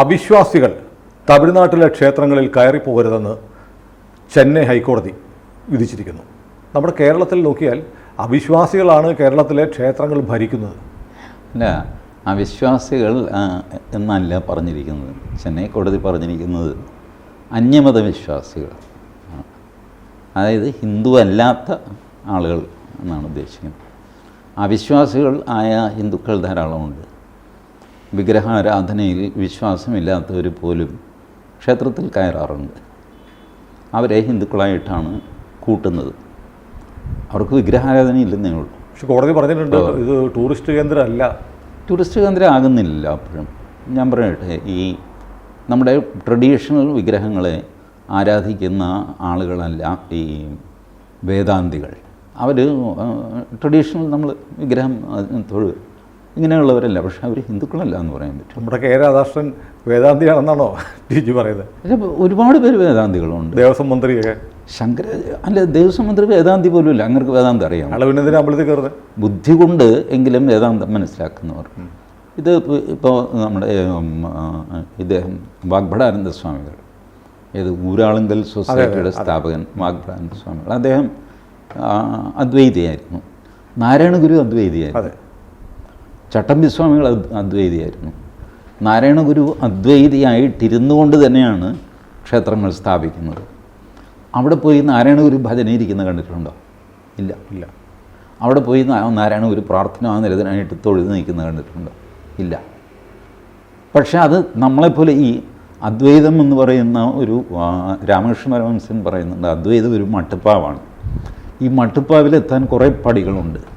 അവിശ്വാസികൾ തമിഴ്നാട്ടിലെ ക്ഷേത്രങ്ങളിൽ കയറിപ്പോകരുതെന്ന് ചെന്നൈ ഹൈക്കോടതി വിധിച്ചിരിക്കുന്നു. നമ്മുടെ കേരളത്തിൽ നോക്കിയാൽ അവിശ്വാസികളാണ് കേരളത്തിലെ ക്ഷേത്രങ്ങൾ ഭരിക്കുന്നത്. അല്ല അവിശ്വാസികൾ എന്നല്ല പറഞ്ഞിരിക്കുന്നത്. ചെന്നൈ കോടതി പറഞ്ഞിരിക്കുന്നത് അന്യമത വിശ്വാസികൾ അതായത് ഹിന്ദു അല്ലാത്ത ആളുകൾ എന്നാണ് ഉദ്ദേശിക്കുന്നത്. അവിശ്വാസികൾ ആയ ഹിന്ദുക്കൾ ധാരാളമുണ്ട്. വിഗ്രഹാരാധനയിൽ വിശ്വാസമില്ലാത്തവർ പോലും ക്ഷേത്രത്തിൽ കയറാറുണ്ട്. അവരെ ഹിന്ദുക്കളായിട്ടാണ് കൂട്ടുന്നത്. അവർക്ക് വിഗ്രഹാരാധന ഇല്ലെന്നേ ഉള്ളൂ. പക്ഷെ കോടതി പറഞ്ഞിട്ടുണ്ട് ഇത് ടൂറിസ്റ്റ് കേന്ദ്രമല്ല. ടൂറിസ്റ്റ് കേന്ദ്രം ആകുന്നില്ല അപ്പോഴും. ഞാൻ പറയട്ടെ ഈ നമ്മുടെ ട്രഡീഷണൽ വിഗ്രഹങ്ങളെ ആരാധിക്കുന്ന ആളുകളല്ല ഈ വേദാന്തികൾ. അവർ ട്രഡീഷണൽ നമ്മൾ വിഗ്രഹം തൊഴിൽ തൊഴു ഇങ്ങനെയുള്ളവരല്ല പക്ഷെ അവർ ഹിന്ദുക്കളല്ല എന്ന് പറയാൻ പറ്റും. നമ്മുടെ കെ രാധാകൃഷ്ണൻ വേദാന്തിയാണെന്നാണോ ടീച്ചു ജി പറയുന്നത് ഒരുപാട് പേര് വേദാന്തികളുണ്ട്. ദേവസ്വം മന്ത്രിയൊക്കെ. ശങ്കര അല്ല ദേവസ്വം മന്ത്രി വേദാന്തി പോലും ഇല്ല അങ്ങനെ വേദാന്തം അറിയാം അളവിനെതിരെ അമ്പലത്തിൽ കയറുന്നത് ബുദ്ധി കൊണ്ട് എങ്കിലും വേദാന്തം മനസ്സിലാക്കുന്നവർ. ഇത് ഇപ്പോൾ നമ്മുടെ ഇദ്ദേഹം വാഗ്ഭടാനന്ദ സ്വാമികൾ. ഏത് ഊരാളുങ്കൽ സൊസൈറ്റിയുടെ സ്ഥാപകൻ വാഗ്ഭടാനന്ദ സ്വാമികൾ. അദ്ദേഹം അദ്വൈതിയായിരുന്നു. നാരായണ ഗുരു അദ്വൈതിയായിരുന്നു. അതെ. ചട്ടമ്പി സ്വാമികൾ അദ്വൈതിയായിരുന്നു. നാരായണഗുരു അദ്വൈതിയായിട്ടിരുന്നു കൊണ്ട് തന്നെയാണ് ക്ഷേത്രങ്ങൾ സ്ഥാപിക്കുന്നത്. അവിടെ പോയി നാരായണഗുരു ഭജന ഇരിക്കുന്ന കണ്ടിട്ടുണ്ടോ? ഇല്ല. ഇല്ല. അവിടെ പോയി നാരായണഗുരു നാരായണ ഗുരു പ്രാർത്ഥന നിരതനായിട്ട് തൊഴുതു നിൽക്കുന്ന കണ്ടിട്ടുണ്ടോ? ഇല്ല. പക്ഷെ അത് നമ്മളെപ്പോലെ ഈ അദ്വൈതം എന്ന് പറയുന്ന ഒരു രാമകൃഷ്ണ പരമഹംസൻ പറയുന്നുണ്ട് അദ്വൈതം ഒരു മട്ടുപ്പാവാണ്. ഈ മട്ടുപ്പാവിലെത്താൻ കുറേ പടികളുണ്ട്.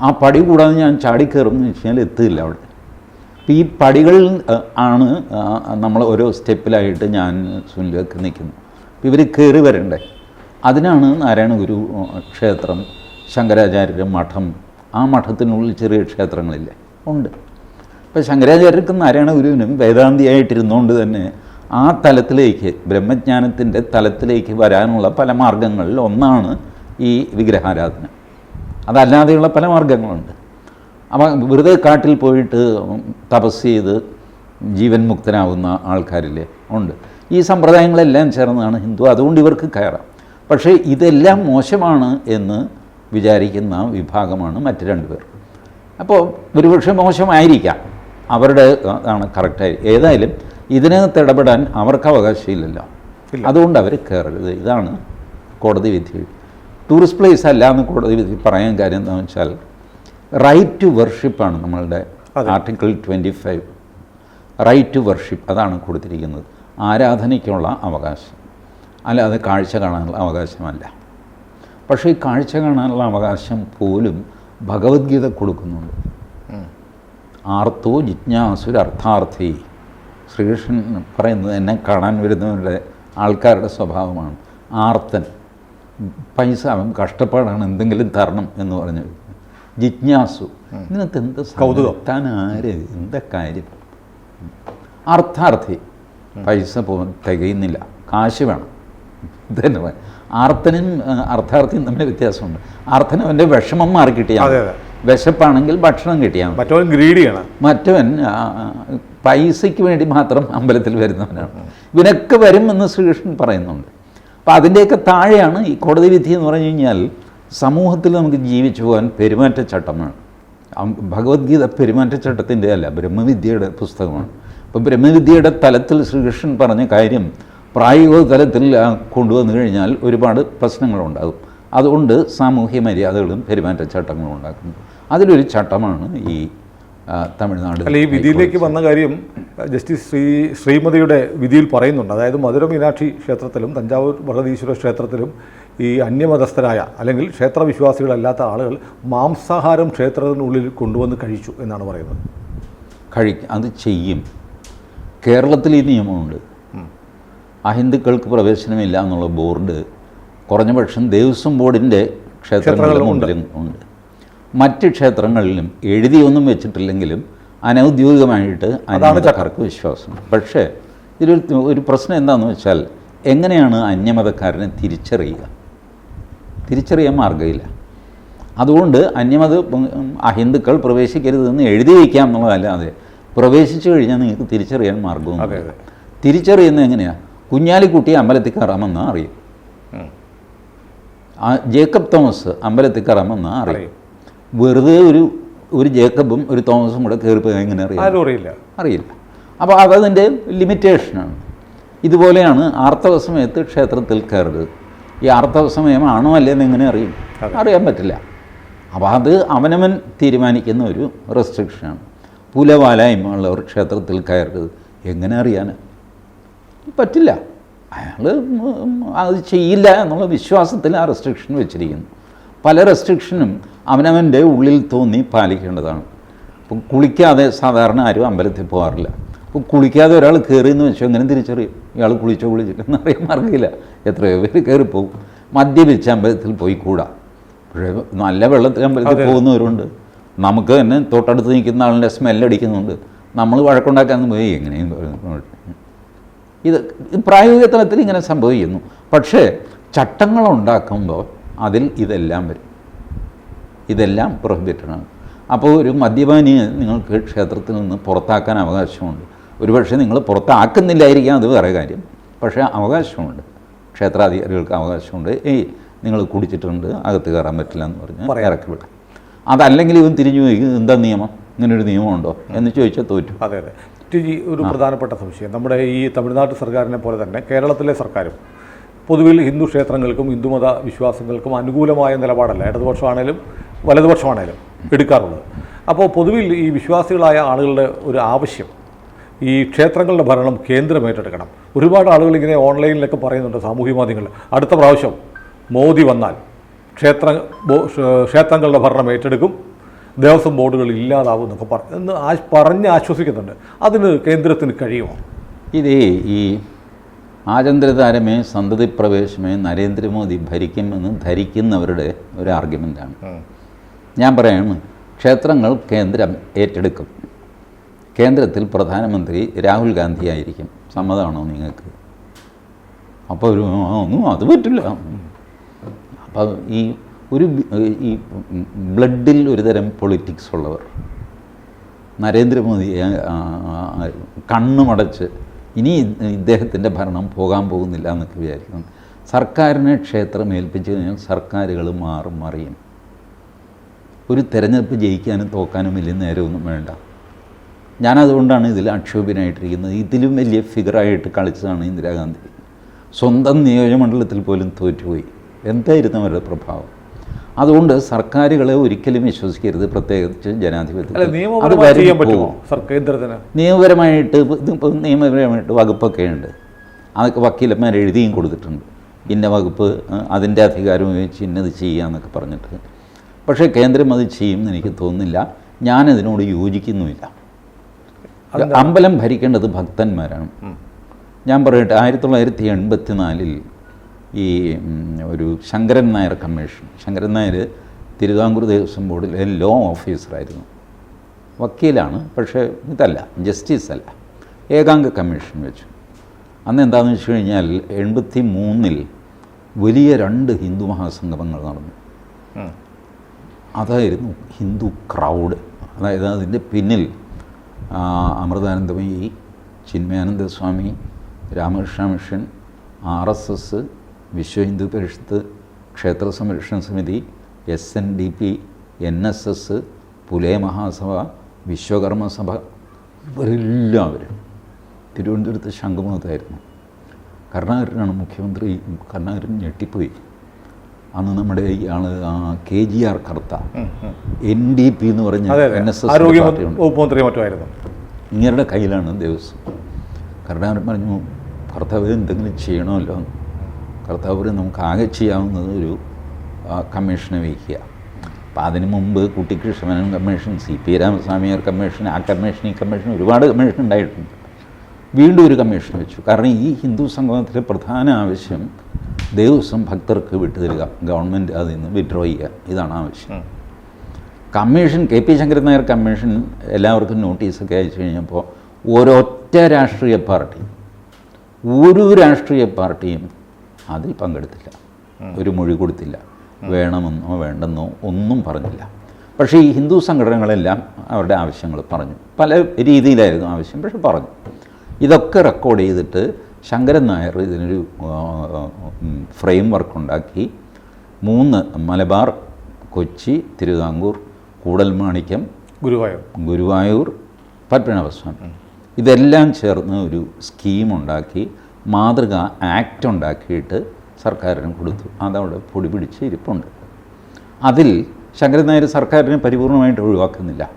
ആ പടി കൂടാതെ ഞാൻ ചാടിക്കയറും എന്ന് വെച്ച് കഴിഞ്ഞാൽ എത്തില്ല അവിടെ. അപ്പോൾ ഈ പടികളിൽ ആണ് നമ്മൾ ഓരോ സ്റ്റെപ്പിലായിട്ട് ഞാൻ സുനിലൊക്കെ നിൽക്കുന്നു. അപ്പോൾ ഇവർ കയറി വരണ്ടേ? അതിനാണ് നാരായണ ഗുരു ക്ഷേത്രം ശങ്കരാചാര്യരുടെ മഠം. ആ മഠത്തിനുള്ളിൽ ചെറിയ ക്ഷേത്രങ്ങളില്ലേ? ഉണ്ട്. അപ്പോൾ ശങ്കരാചാര്യർക്കും നാരായണ ഗുരുവിനും വേദാന്തിയായിട്ടിരുന്നുകൊണ്ട് തന്നെ ആ തലത്തിലേക്ക് ബ്രഹ്മജ്ഞാനത്തിന്റെ തലത്തിലേക്ക് വരാനുള്ള പല മാർഗങ്ങളിൽ ഒന്നാണ് ഈ വിഗ്രഹാരാധന. അതല്ലാതെയുള്ള പല മാർഗങ്ങളുണ്ട് അപ്പം വെറുതെ കാട്ടിൽ പോയിട്ട് തപസ് ചെയ്ത് ജീവൻ മുക്തനാവുന്ന ആൾക്കാരില്ലേ ഉണ്ട്. ഈ സമ്പ്രദായങ്ങളെല്ലാം ചേർന്നതാണ് ഹിന്ദു. അതുകൊണ്ട് ഇവർക്ക് കയറാം. പക്ഷേ ഇതെല്ലാം മോശമാണ് എന്ന് വിചാരിക്കുന്ന വിഭാഗമാണ് മറ്റ് രണ്ടുപേർ അപ്പോൾ ഒരുപക്ഷെ മോശമായിരിക്കാം. അവരുടെ ആണ് കറക്റ്റായി ഏതായാലും ഇതിനകത്ത് ഇടപെടാൻ അവർക്ക് അവകാശമില്ലല്ലോ. അതുകൊണ്ട് അവർ കയറരുത്. ഇതാണ് കോടതി വിധി ടൂറിസ്റ്റ് പ്ലേസ് അല്ല എന്ന് കോടതി വിധി പറയാൻ കാര്യം എന്താണെന്ന് വെച്ചാൽ റൈറ്റ് ടു വർഷിപ്പാണ് നമ്മളുടെ article twenty five right to worship അതാണ് കൊടുത്തിരിക്കുന്നത്. ആരാധനയ്ക്കുള്ള അവകാശം. അല്ലാതെ കാഴ്ച കാണാനുള്ള അവകാശമല്ല. പക്ഷേ ഈ കാഴ്ച കാണാനുള്ള അവകാശം പോലും ഭഗവത്ഗീത കൊടുക്കുന്നുണ്ട്. ആർത്തോ ജിജ്ഞാസുരർത്ഥാർത്ഥി ശ്രീകൃഷ്ണൻ പറയുന്നത് എന്നെ കാണാൻ വരുന്നവരുടെ ആൾക്കാരുടെ സ്വഭാവമാണ്. ആർത്തൻ. പൈസ അവൻ കഷ്ടപ്പാടാണ് എന്തെങ്കിലും തരണം എന്ന് പറഞ്ഞു ജിജ്ഞാസു. ഇതിനകത്ത് എന്ത് കൗതുകം. താൻ ആര് എന്താ കാര്യം? അർത്ഥാർത്ഥി. പൈസ പോ തികയുന്നില്ല. കാശ് വേണം. ഇതന്നെ ആർത്തനും അർത്ഥാർത്ഥിയും തമ്മിൽ വ്യത്യാസമുണ്ട്. ആർത്തനും അവന്റെ വിഷമം മാറി കിട്ടിയാൽ. വിശപ്പാണെങ്കിൽ ഭക്ഷണം കിട്ടിയാൽ. മറ്റവൻ ഗ്രീഡിയാണ്. മറ്റവൻ പൈസയ്ക്ക് വേണ്ടി മാത്രം അമ്പലത്തിൽ വരുന്നവനാണ്. ഇവനൊക്കെ വരുമെന്ന് ശ്രീകൃഷ്ണൻ പറയുന്നുണ്ട്. അപ്പോൾ അതിന്റെയൊക്കെ താഴെയാണ് ഈ കോടതി വിധി എന്ന് പറഞ്ഞു കഴിഞ്ഞാൽ സമൂഹത്തിൽ നമുക്ക് ജീവിച്ചു പോകാൻ പെരുമാറ്റച്ചട്ടമാണ്. ഭഗവത്ഗീത പെരുമാറ്റച്ചട്ടത്തിന്റെ അല്ല ബ്രഹ്മവിദ്യയുടെ പുസ്തകമാണ്. അപ്പോൾ ബ്രഹ്മവിദ്യയുടെ തലത്തിൽ ശ്രീകൃഷ്ണൻ പറഞ്ഞ കാര്യം പ്രായോഗിക തലത്തിൽ കൊണ്ടുവന്നു കഴിഞ്ഞാൽ ഒരുപാട് പ്രശ്നങ്ങളുണ്ടാകും. അതുകൊണ്ട് സാമൂഹ്യ മര്യാദകളും പെരുമാറ്റച്ചട്ടങ്ങളും ഉണ്ടാക്കുന്നു. അതിലൊരു ചട്ടമാണ് ഈ തമിഴ്നാട് അല്ല ഈ വിധിയിലേക്ക് വന്ന കാര്യം ജസ്റ്റിസ് ശ്രീ ശ്രീമതിയുടെ വിധിയിൽ പറയുന്നുണ്ട്. അതായത് മധുര മീനാക്ഷി ക്ഷേത്രത്തിലും തഞ്ചാവൂർ ഭഗവതീശ്വര ക്ഷേത്രത്തിലും ഈ അന്യമതസ്ഥരായ അല്ലെങ്കിൽ ക്ഷേത്രവിശ്വാസികളല്ലാത്ത ആളുകൾ മാംസാഹാരം ക്ഷേത്രത്തിനുള്ളിൽ കൊണ്ടുവന്ന് കഴിച്ചു എന്നാണ് പറയുന്നത്. കഴി അത് ചെയ്യും. കേരളത്തിൽ ഈ നിയമമുണ്ട്. അഹിന്ദുക്കൾക്ക് പ്രവേശനമില്ല എന്നുള്ള ബോർഡ് കുറഞ്ഞ പക്ഷം ദേവസ്വം ബോർഡിന്റെ ക്ഷേത്രങ്ങളിലും ഉണ്ട്. മറ്റ് ക്ഷേത്രങ്ങളിലും എഴുതിയൊന്നും വെച്ചിട്ടില്ലെങ്കിലും അനൗദ്യോഗികമായിട്ട് അന്യമതക്കാർക്ക് വിശ്വാസം. പക്ഷേ ഇതിലൊരു ഒരു പ്രശ്നം എന്താണെന്ന് വെച്ചാൽ എങ്ങനെയാണ് അന്യമതക്കാരനെ തിരിച്ചറിയുക? തിരിച്ചറിയാൻ മാർഗമില്ല. അതുകൊണ്ട് അന്യമത അഹിന്ദുക്കൾ പ്രവേശിക്കരുതെന്ന് എഴുതി വയ്ക്കാം എന്നുള്ളതല്ലാതെ പ്രവേശിച്ചു കഴിഞ്ഞാൽ നിങ്ങൾക്ക് തിരിച്ചറിയാൻ മാർഗവും. തിരിച്ചറിയുന്നത് എങ്ങനെയാണ് കുഞ്ഞാലിക്കുട്ടി അമ്പലത്തിൽ കയറാമെന്ന് അറിയും. ആ ജേക്കബ് തോമസ് അമ്പലത്തിൽ കയറാമെന്ന് അറിയും. വെറുതെ ഒരു ഒരു ജേക്കബും ഒരു തോമസും കൂടെ കയറിപ്പോയി എങ്ങനെ അറിയാം? അറിയില്ല. അറിയില്ല. അപ്പോൾ അതതിന്റെ ലിമിറ്റേഷനാണ്. ഇതുപോലെയാണ് ആർത്തവ സമയത്ത് ക്ഷേത്രത്തിൽ കയറരുത്. ഈ ആർത്തവ സമയമാണോ അല്ലേന്ന് എങ്ങനെ അറിയും? അറിയാൻ പറ്റില്ല. അപ്പോൾ അത് അവനവൻ തീരുമാനിക്കുന്ന ഒരു റെസ്ട്രിക്ഷനാണ്. പുലവാലായ്മ ഉള്ളവർ ക്ഷേത്രത്തിൽ കയറരുത്. എങ്ങനെ അറിയാൻ പറ്റില്ല. അയാൾ അത് ചെയ്യില്ല എന്നുള്ള വിശ്വാസത്തിൽ ആ റെസ്ട്രിക്ഷൻ വെച്ചിരിക്കുന്നു. പല റെസ്ട്രിക്ഷനും അവനവന്റെ ഉള്ളിൽ തോന്നി പാലിക്കേണ്ടതാണ്. അപ്പം കുളിക്കാതെ സാധാരണ ആരും അമ്പലത്തിൽ പോകാറില്ല. അപ്പോൾ കുളിക്കാതെ ഒരാൾ കയറി എന്ന് വെച്ചാൽ എങ്ങനെ തിരിച്ചറിയും? ഇയാൾ കുളിച്ചോ കുളിച്ചിട്ടെന്ന് അറിയാൻ മാർഗമില്ല എത്രയോ പേര് കയറിപ്പോവും മദ്യപിച്ച അമ്പലത്തിൽ പോയി കൂടാ പക്ഷേ നല്ല വെള്ളത്തിൽ അമ്പലത്തിൽ പോകുന്നവരുണ്ട്. നമുക്ക് തന്നെ തൊട്ടടുത്ത് നിൽക്കുന്ന ആളിന്റെ സ്മെല്ലടിക്കുന്നുണ്ട്. നമ്മൾ വഴക്കുണ്ടാക്കാൻ പോയി എങ്ങനെയും ഇത് പ്രായോഗിക തലത്തിൽ ഇങ്ങനെ സംഭവിക്കുന്നു. പക്ഷേ ചട്ടങ്ങളുണ്ടാക്കുമ്പോൾ അതിൽ ഇതെല്ലാം വരും. ഇതെല്ലാം പ്രൊഹിബിറ്റഡാണ് അപ്പോൾ ഒരു മദ്യപാനിയെ നിങ്ങൾക്ക് ക്ഷേത്രത്തിൽ നിന്ന് പുറത്താക്കാൻ അവകാശമുണ്ട്. ഒരുപക്ഷെ നിങ്ങൾ പുറത്താക്കുന്നില്ലായിരിക്കാം അത് വേറെ കാര്യം. പക്ഷേ അവകാശമുണ്ട്. ക്ഷേത്രാധികാരികൾക്ക് അവകാശമുണ്ട്. ഏയ് നിങ്ങൾ കുടിച്ചിട്ടുണ്ട് അകത്ത് കയറാൻ പറ്റില്ല എന്ന് പറഞ്ഞ് പറയാൻ ഇറക്കി വിടാം. അതല്ലെങ്കിൽ ഇവൻ തിരിഞ്ഞു പോയി എന്താ നിയമം? ഇങ്ങനൊരു നിയമമുണ്ടോ? എന്ന് ചോദിച്ചാൽ തോറ്റു. അതെ അതെ. ടിജി ഒരു പ്രധാനപ്പെട്ട സംശയം. നമ്മുടെ ഈ തമിഴ്നാട് സർക്കാരിനെ പോലെ തന്നെ കേരളത്തിലെ സർക്കാരും പൊതുവിൽ ഹിന്ദു ക്ഷേത്രങ്ങൾക്കും ഹിന്ദുമത വിശ്വാസങ്ങൾക്കും അനുകൂലമായ നിലപാടല്ല. ഇടതുപക്ഷമാണേലും വലതുപക്ഷമാണേലും എടുക്കാറുള്ളത്. അപ്പോൾ പൊതുവിൽ ഈ വിശ്വാസികളായ ആളുകളുടെ ഒരു ആവശ്യം ഈ ക്ഷേത്രങ്ങളുടെ ഭരണം കേന്ദ്രം ഏറ്റെടുക്കണം. ഒരുപാട് ആളുകൾ ഇങ്ങനെ ഓൺലൈനിലൊക്കെ പറയുന്നുണ്ട് സാമൂഹ്യ മാധ്യമങ്ങളിൽ. അടുത്ത പ്രാവശ്യം മോദി വന്നാൽ ക്ഷേത്ര ക്ഷേത്രങ്ങളുടെ ഭരണം ഏറ്റെടുക്കും ദേവസ്വം ബോർഡുകൾ ഇല്ലാതാവും എന്നൊക്കെ പറഞ്ഞു എന്ന് ആ- പറഞ്ഞ് ആശ്വസിക്കുന്നുണ്ട്. അതിന് കേന്ദ്രത്തിന് കഴിയുമോ? ഇതേ ഈ ആചന്ദ്രതാരമേ സന്തതി പ്രവേശമേ നരേന്ദ്രമോദി ഭരിക്കുമെന്ന് ധരിക്കുന്നവരുടെ ഒരു ആർഗ്യുമെന്റാണ് ഞാൻ പറയാണ് ക്ഷേത്രങ്ങൾ കേന്ദ്രം ഏറ്റെടുക്കും. കേന്ദ്രത്തിൽ പ്രധാനമന്ത്രി രാഹുൽ ഗാന്ധി ആയിരിക്കും. സമ്മതമാണോ നിങ്ങൾക്ക്? അപ്പോൾ ഒരു "ആ, ഒന്നും അത് പറ്റില്ല. അപ്പോൾ ഈ ഒരു ഈ ബ്ലഡിൽ ഒരുതരം പൊളിറ്റിക്സ് ഉള്ളവർ നരേന്ദ്രമോദി കണ്ണുമടച്ച് ഇനി ഇദ്ദേഹത്തിന്റെ ഭരണം പോകാൻ പോകുന്നില്ല എന്നൊക്കെ വിചാരിക്കുന്നു. സർക്കാരിനെ ക്ഷേത്രം ഏൽപ്പിച്ചു കഴിഞ്ഞാൽ സർക്കാരുകൾ മാറും മറിയും. ഒരു തിരഞ്ഞെടുപ്പ് ജയിക്കാനും തോക്കാനും വലിയ നേരമൊന്നും വേണ്ട. ഞാനതുകൊണ്ടാണ് ഇതിൽ അക്ഷോഭ്യനായിട്ടിരിക്കുന്നത് ഇതിലും വലിയ ഫിഗറായിട്ട് കളിച്ചതാണ് ഇന്ദിരാഗാന്ധി. സ്വന്തം നിയോജകമണ്ഡലത്തിൽ പോലും തോറ്റുപോയി. എന്തായിരുന്നു അവരുടെ പ്രഭാവം? അതുകൊണ്ട് സർക്കാരുകളെ ഒരിക്കലും വിശ്വസിക്കരുത് പ്രത്യേകിച്ച് ജനാധിപത്യത്തിൽ കേന്ദ്രത്തിന് നിയമപരമായിട്ട് ഇതിപ്പോൾ നിയമപരമായിട്ട് വകുപ്പൊക്കെ ഉണ്ട്. അതൊക്കെ വക്കീലന്മാർ എഴുതിയും കൊടുത്തിട്ടുണ്ട്. ഇന്ന വകുപ്പ് അതിന്റെ അധികാരം ഉപയോഗിച്ച് ഇന്നത് ചെയ്യാന്നൊക്കെ പറഞ്ഞിട്ട്. പക്ഷേ കേന്ദ്രം അത് ചെയ്യുമെന്ന് എനിക്ക് തോന്നുന്നില്ല. ഞാനതിനോട് യോജിക്കുന്നുമില്ല. അമ്പലം ഭരിക്കേണ്ടത് ഭക്തന്മാരാണ്. ഞാൻ പറയട്ടെ ആയിരത്തി തൊള്ളായിരത്തി എൺപത്തി നാലിൽ ഈ ഒരു ശങ്കരൻ നായർ കമ്മീഷൻ ശങ്കരൻ നായർ തിരുവിതാംകൂർ ദേവസ്വം ബോർഡിലെ ലോ ഓഫീസറായിരുന്നു വക്കീലാണ് പക്ഷേ ഇതല്ല ജസ്റ്റിസ് അല്ല. ഏകാംഗ കമ്മീഷൻ വെച്ചു. അന്ന് എന്താണെന്ന് വെച്ച് കഴിഞ്ഞാൽ എൺപത്തി മൂന്നിൽ വലിയ രണ്ട് ഹിന്ദു മഹാസംഗമങ്ങൾ നടന്നു. അതായിരുന്നു ഹിന്ദു ക്രൗഡ്. അതായത് അതിന്റെ പിന്നിൽ Amritanandamayi Chinmayananda Swami Ramakrishna mission R S S Vishwa Hindu Parishad Kshetra Samrakshana Samithi S N D P N S S Pulaya Mahasabha Vishwakarma Sabha ഇവരെല്ലാവരും തിരുവനന്തപുരത്ത് ശംഖുമുഖത്തായിരുന്നു. കരുണാകരനാണ് മുഖ്യമന്ത്രി കരുണാകരൻ ഞെട്ടിപ്പോയി. അന്ന് നമ്മുടെ ആൾ K G R Kartha N D P എന്ന് പറഞ്ഞ N S S പാർട്ടിയുണ്ട്. മറ്റുമായിരുന്നു. ഇങ്ങരുടെ കയ്യിലാണ് ദേവസ്വം കരുണാകരൻ പറഞ്ഞു കർത്താവ് എന്തെങ്കിലും ചെയ്യണമല്ലോ. കർത്താവ് നമുക്ക് ആകെ ചെയ്യാവുന്നത് ഒരു കമ്മീഷനെ വയ്ക്കുക അപ്പം അതിന് മുമ്പ് Kuttikrishna Menon commission C P Ramaswamy Iyer commission ആ കമ്മീഷൻ ഈ കമ്മീഷൻ ഒരുപാട് കമ്മീഷൻ ഉണ്ടായിട്ടുണ്ട്. വീണ്ടും ഒരു കമ്മീഷൻ വെച്ചു. കാരണം ഈ ഹിന്ദു സംഗമത്തിലെ പ്രധാന ആവശ്യം ദേവസ്വം ഭക്തർക്ക് വിട്ടുതരിക. ഗവൺമെന്റ് അതിൽ നിന്ന് വിഡ്രോ ചെയ്യുക. ഇതാണ് ആവശ്യം. Commission K P Sankaran Nair commission എല്ലാവർക്കും നോട്ടീസൊക്കെ അയച്ചു കഴിഞ്ഞപ്പോൾ ഒരൊറ്റ രാഷ്ട്രീയ പാർട്ടി ഒരു രാഷ്ട്രീയ പാർട്ടിയും അതിൽ പങ്കെടുത്തില്ല. ഒരു മൊഴി കൊടുത്തില്ല. വേണമെന്നോ വേണ്ടെന്നോ ഒന്നും പറഞ്ഞില്ല. പക്ഷേ ഈ ഹിന്ദു സംഘടനകളെല്ലാം അവരുടെ ആവശ്യങ്ങൾ പറഞ്ഞു. പല രീതിയിലായിരുന്നു ആവശ്യം പക്ഷെ പറഞ്ഞു. ഇതൊക്കെ റെക്കോർഡ് ചെയ്തിട്ട് ശങ്കരൻ നായർ ഇതിനൊരു ഫ്രെയിം വർക്ക് ഉണ്ടാക്കി മൂന്ന് മലബാർ കൊച്ചി തിരുവിതാംകൂർ കൂടൽമാണിക്യം ഗുരുവായൂർ. ഗുരുവായൂർ പത്മനാഭസ്വാമി. ഇതെല്ലാം ചേർന്ന് ഒരു സ്കീം ഉണ്ടാക്കി മാതൃക ആക്ട് ഉണ്ടാക്കിയിട്ട് സർക്കാരിന് കൊടുത്തു. അതവിടെ പൊടി പിടിച്ച് ഇരിപ്പുണ്ട്. അതിൽ ശങ്കരൻ നായർ സർക്കാരിനെ പരിപൂർണമായിട്ട് ഒഴിവാക്കുന്നില്ല.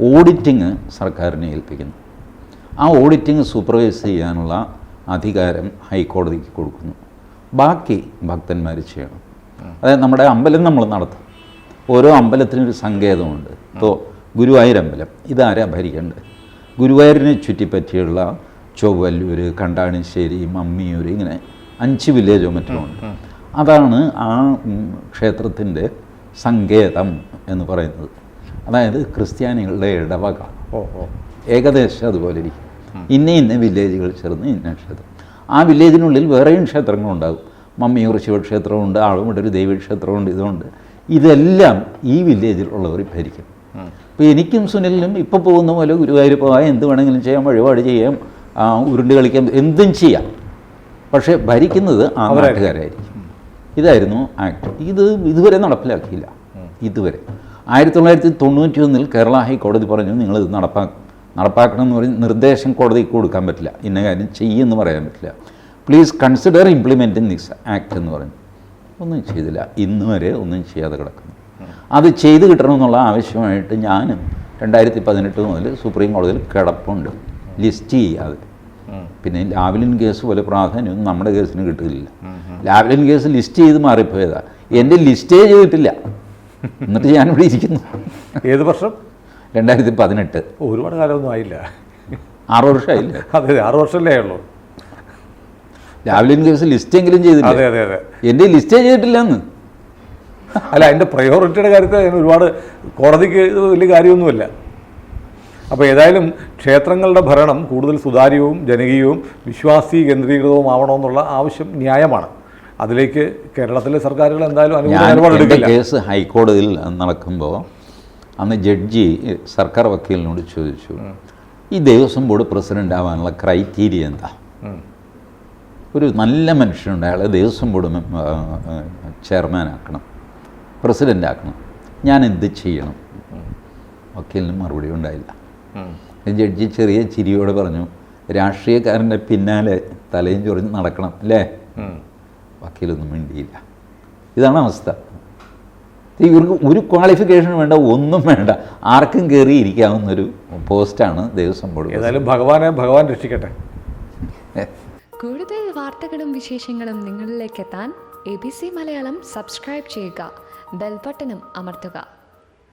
ഓഡിറ്റിങ് സർക്കാരിനെ ഏൽപ്പിക്കുന്നു. ആ ഓഡിറ്റിങ് സൂപ്പർവൈസ് ചെയ്യാനുള്ള അധികാരം ഹൈക്കോടതിക്ക് കൊടുക്കുന്നു. ബാക്കി ഭക്തന്മാർ ചെയ്യണം. അതായത് നമ്മുടെ അമ്പലം നമ്മൾ നടത്തും. ഓരോ അമ്പലത്തിനൊരു സങ്കേതമുണ്ട്. ഇപ്പോൾ ഗുരുവായൂർ അമ്പലം. ഇതാരാ ഭരിക്കേണ്ടത് ഗുരുവായൂരിനെ ചുറ്റിപ്പറ്റിയുള്ള ചൊവ്വല്ലൂർ കണ്ടാണിശ്ശേരി മമ്മിയൂർ ഇങ്ങനെ അഞ്ച് വില്ലേജോ മറ്റോ ഉണ്ട്. അതാണ് ആ ക്ഷേത്രത്തിന്റെ സങ്കേതം എന്ന് പറയുന്നത്. അതായത് ക്രിസ്ത്യാനികളുടെ ഇടവക. ഏകദേശം അതുപോലെ ഇരിക്കും. ഇന്ന ഇന്ന വില്ലേജുകൾ ചേർന്ന് ഇന്ന ക്ഷേത്രം. ആ വില്ലേജിനുള്ളിൽ വേറെയും ക്ഷേത്രങ്ങളുണ്ടാകും. മമ്മിയൂർ ശിവക്ഷേത്രമുണ്ട് ആളുമുണ്ട് ഒരു ദേവീക്ഷേത്രമുണ്ട് ഇതുണ്ട് ഇതെല്ലാം ഈ വില്ലേജിലുള്ളവർ ഭരിക്കും. അപ്പോൾ എനിക്കും സുനിലിനും ഇപ്പോൾ പോകുന്ന പോലെ ഗുരുവായൂർ പോകാം എന്ത് വേണമെങ്കിലും ചെയ്യാം വഴിപാട് ചെയ്യാം ഉരുണ്ട് കളിക്കാം എന്തും ചെയ്യാം. പക്ഷേ ഭരിക്കുന്നത് ആ നാട്ടുകാരായിരിക്കും. ഇതായിരുന്നു ആക്ട്. ഇത് ഇതുവരെ നടപ്പിലാക്കിയില്ല. ഇതുവരെ. ആയിരത്തി തൊള്ളായിരത്തി തൊണ്ണൂറ്റി ഒന്നിൽ കേരള ഹൈക്കോടതി പറഞ്ഞു നിങ്ങളിത് ഇത് നടപ്പാ നടപ്പാക്കണം എന്ന് പറഞ്ഞ് നിർദ്ദേശം കോടതിക്ക് കൊടുക്കാൻ പറ്റില്ല. ഇന്ന കാര്യം ചെയ്യുമെന്ന് പറയാൻ പറ്റില്ല. Please consider implementing this act എന്ന് പറഞ്ഞു. ഒന്നും ചെയ്തില്ല. ഇന്ന് വരെ ഒന്നും ചെയ്യാതെ കിടക്കുന്നു. അത് ചെയ്ത് കിട്ടണമെന്നുള്ള ആവശ്യമായിട്ട് ഞാനും രണ്ടായിരത്തി പതിനെട്ട് മുതൽ സുപ്രീം കോടതിയിൽ കിടപ്പുണ്ട്. ലിസ്റ്റ് ചെയ്യാതെ. പിന്നെ ലാവലിൻ കേസ് പോലെ പ്രാധാന്യം നമ്മുടെ കേസിന് കിട്ടില്ല ലാവലിൻ കേസ് ലിസ്റ്റ് ചെയ്ത് മാറിപ്പോയതാണ് എന്റെ ലിസ്റ്റേ ചെയ്തിട്ടില്ല. എന്നിട്ട് ഞാനിവിടെ ഇരിക്കുന്നു. ഏത് വർഷം? രണ്ടായിരത്തി പതിനെട്ട് ഒരുപാട് കാലമൊന്നും ആയില്ല. ആറ് വർഷമായില്ല? അതെ അതെ ആറ് വർഷമല്ലേ ഉള്ളൂ ലാവ്ലിൻ കേസ് ലിസ്റ്റെങ്കിലും ചെയ്തില്ല? അതെ അതെ അതെ. എന്റെ ലിസ്റ്റേ ചെയ്തിട്ടില്ല എന്ന് അല്ല അതിന്റെ പ്രയോറിറ്റിയുടെ കാര്യത്തിൽ അതിന് ഒരുപാട് കോടതിക്ക് ഇത് വലിയ കാര്യമൊന്നുമില്ല. അപ്പോൾ ഏതായാലും ക്ഷേത്രങ്ങളുടെ ഭരണം കൂടുതൽ സുതാര്യവും ജനകീയവും വിശ്വാസി കേന്ദ്രീകൃതവും ആവണമെന്നുള്ള ആവശ്യം ന്യായമാണ്. അതിലേക്ക് കേരളത്തിലെ സർക്കാരുകൾ എന്തായാലും അനുകൂല നിലപാടെടുക്കില്ല കേസ് ഹൈക്കോടതിയിൽ നടക്കുമ്പോൾ അന്ന് ജഡ്ജി സർക്കാർ വക്കീലിനോട് ചോദിച്ചു ഈ ദേവസ്വം ബോർഡ് പ്രസിഡന്റ് ആവാനുള്ള ക്രൈറ്റീരിയ എന്താ? ഒരു നല്ല മനുഷ്യനുണ്ട് അയാളെ ദേവസ്വം ബോർഡ് ചെയർമാൻ ആക്കണം പ്രസിഡന്റ് ചെയർമാനാക്കണം പ്രസിഡന്റ് ആക്കണം ഞാൻ എന്ത് ചെയ്യണം? വക്കീലിന് മറുപടി ഉണ്ടായില്ല. ജഡ്ജി ചെറിയ ചിരിയോടെ പറഞ്ഞു രാഷ്ട്രീയക്കാരന്റെ പിന്നാലെ തലയും ചൊറിഞ്ഞ് നടക്കണം അല്ലേ. വക്കീലൊന്നും മിണ്ടിയില്ല. ഇതാണ് അവസ്ഥ. ഇവർക്ക് ഒരു ക്വാളിഫിക്കേഷൻ വേണ്ട ഒന്നും വേണ്ട. ആർക്കും കയറി ഇരിക്കാവുന്നൊരു പോസ്റ്റാണ് ദേവസ്വം ബോർഡ് ഏതായാലും ഭഗവാനെ ഭഗവാൻ രക്ഷിക്കട്ടെ. കൂടുതൽ വാർത്തകളും വിശേഷങ്ങളും നിങ്ങളിലേക്ക് എത്താൻ A B C Malayalam subscribe ചെയ്യുക. ബെൽബട്ടനും അമർത്തുക.